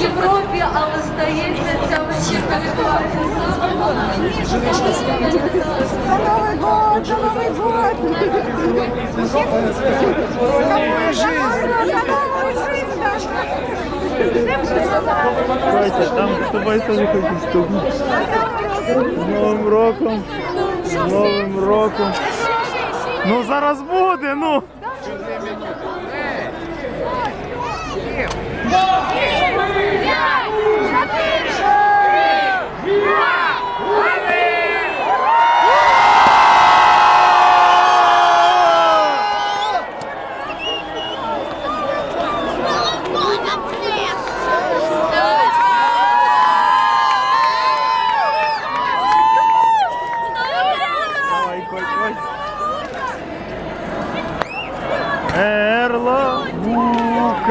Європі, але здається, За Новый год, за Новый год! За новую жизнь! За новую жизнь нашу! Давайте, там з тобою теж хочу стукнути. З Новим роком. З Новим роком. Ну зараз буде, ну. Пять, четыре, Мерла в